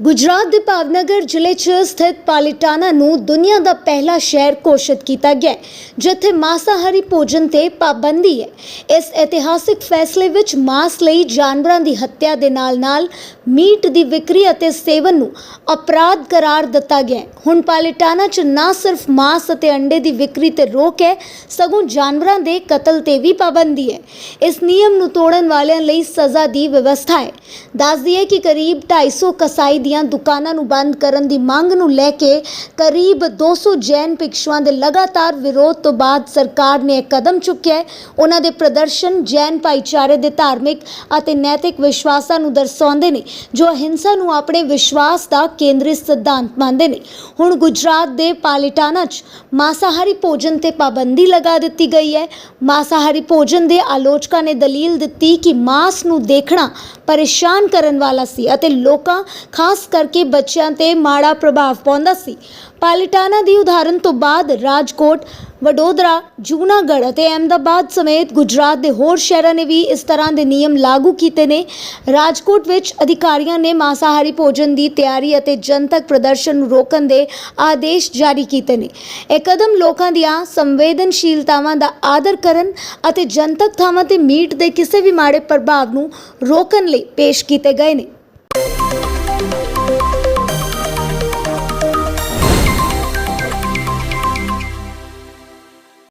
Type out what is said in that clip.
ਗੁਜਰਾਤ ਦੇ ਭਾਵਨਗਰ ਜ਼ਿਲ੍ਹੇ 'ਚ ਸਥਿਤ ਪਾਲੀਟਾਨਾ ਨੂੰ ਦੁਨੀਆ ਦਾ ਪਹਿਲਾ ਸ਼ਹਿਰ ਘੋਸ਼ਿਤ ਕੀਤਾ ਗਿਆ ਹੈ, ਜਿੱਥੇ ਮਾਸਾਹਾਰੀ ਭੋਜਨ ਤੇ ਪਾਬੰਦੀ ਹੈ। ਇਸ ਇਤਿਹਾਸਿਕ ਫੈਸਲੇ ਵਿੱਚ ਮਾਸ ਲਈ ਜਾਨਵਰਾਂ ਦੀ ਹੱਤਿਆ ਦੇ ਨਾਲ-ਨਾਲ ਮੀਟ ਦੀ ਵਿਕਰੀ ਅਤੇ ਸੇਵਨ ਨੂੰ ਅਪਰਾਧ ਕਰਾਰ ਦਿੱਤਾ ਗਿਆ ਹੈ। ਹੁਣ ਪਾਲੀਟਾਨਾ 'ਚ ਨਾ ਸਿਰਫ ਮਾਸ ਅਤੇ ਅੰਡੇ ਦੀ ਵਿਕਰੀ ਤੇ ਰੋਕ ਹੈ ਸਗੋਂ ਜਾਨਵਰਾਂ ਦੇ ਕਤਲ ਤੇ ਵੀ ਪਾਬੰਦੀ ਹੈ। ਇਸ ਨਿਯਮ ਨੂੰ ਤੋੜਨ ਵਾਲਿਆਂ ਲਈ ਸਜ਼ਾ ਦੀ ਵਿਵਸਥਾ ਹੈ। ਦੱਸ ਦਈਏ ਕਿ ਕਰੀਬ 250 ਕਸਾਈ ਦੀਆਂ ਦੁਕਾਨਾਂ ਨੂੰ ਬੰਦ ਕਰਨ ਦੀ ਮੰਗ ਨੂੰ ਲੈ ਕੇ ਕਰੀਬ 200 ਜੈਨ ਭਿਕਸ਼ੂਆਂ ਦੇ ਲਗਾਤਾਰ ਵਿਰੋਧ ਤੋਂ ਬਾਅਦ ਸਰਕਾਰ ਨੇ ਇਹ ਕਦਮ ਚੁੱਕਿਆ ਹੈ। ਉਹਨਾਂ ਦੇ ਪ੍ਰਦਰਸ਼ਨ ਜੈਨ ਭਾਈਚਾਰੇ ਦੇ ਧਾਰਮਿਕ ਅਤੇ ਨੈਤਿਕ ਵਿਸ਼ਵਾਸਾਂ ਨੂੰ ਦਰਸਾਉਂਦੇ ਨੇ, ਜੋ ਅਹਿੰਸਾ ਨੂੰ ਆਪਣੇ ਵਿਸ਼ਵਾਸ ਦਾ ਕੇਂਦਰੀ ਸਿਧਾਂਤ ਮੰਨਦੇ ਨੇ। ਹੁਣ ਗੁਜਰਾਤ ਦੇ ਪਾਲੀਟਾਨਾ 'ਚ ਮਾਸਾਹਾਰੀ ਭੋਜਨ ਤੇ ਪਾਬੰਦੀ ਲਗਾ ਦਿੱਤੀ ਗਈ ਹੈ। ਮਾਸਾਹਾਰੀ ਭੋਜਨ ਦੇ ਆਲੋਚਕਾਂ ਨੇ ਦਲੀਲ ਦਿੱਤੀ ਕਿ ਮਾਸ ਨੂੰ ਦੇਖਣਾ ਪਰੇਸ਼ਾਨ ਕਰਨ ਵਾਲਾ ਸੀ ਅਤੇ ਲੋਕਾਂ, ਖਾਸ ਖਾਸ ਕਰਕੇ ਬੱਚਿਆਂ ਤੇ ਮਾੜਾ ਪ੍ਰਭਾਵ ਪਾਉਂਦਾ ਸੀ। ਪਾਲੀਟਾਨਾ ਦੀ ਉਦਾਹਰਨ ਤੋਂ ਬਾਅਦ ਰਾਜਕੋਟ, ਵਡੋਦਰਾ, ਜੂਨਾਗੜ੍ਹ ਅਤੇ ਅਹਿਮਦਾਬਾਦ ਸਮੇਤ ਗੁਜਰਾਤ ਦੇ ਹੋਰ ਸ਼ਹਿਰਾਂ ਨੇ ਵੀ ਇਸ ਤਰ੍ਹਾਂ ਦੇ ਨਿਯਮ ਲਾਗੂ ਕੀਤੇ ਨੇ। ਰਾਜਕੋਟ ਵਿੱਚ ਅਧਿਕਾਰੀਆਂ ਨੇ ਮਾਸਾਹਾਰੀ ਭੋਜਨ ਦੀ ਤਿਆਰੀ ਅਤੇ ਜਨਤਕ ਪ੍ਰਦਰਸ਼ਨ ਨੂੰ ਰੋਕਣ ਦੇ ਆਦੇਸ਼ ਜਾਰੀ ਕੀਤੇ ਨੇ। ਇਹ ਕਦਮ ਲੋਕਾਂ ਦੀਆਂ ਸੰਵੇਦਨਸ਼ੀਲਤਾਵਾਂ ਦਾ ਆਦਰ ਕਰਨ ਅਤੇ ਜਨਤਕ ਥਾਵਾਂ ਤੇ ਮੀਟ ਦੇ ਕਿਸੇ ਵੀ ਮਾੜੇ ਪ੍ਰਭਾਵ ਨੂੰ ਰੋਕਣ ਲਈ ਪੇਸ਼ ਕੀਤੇ ਗਏ ਨੇ।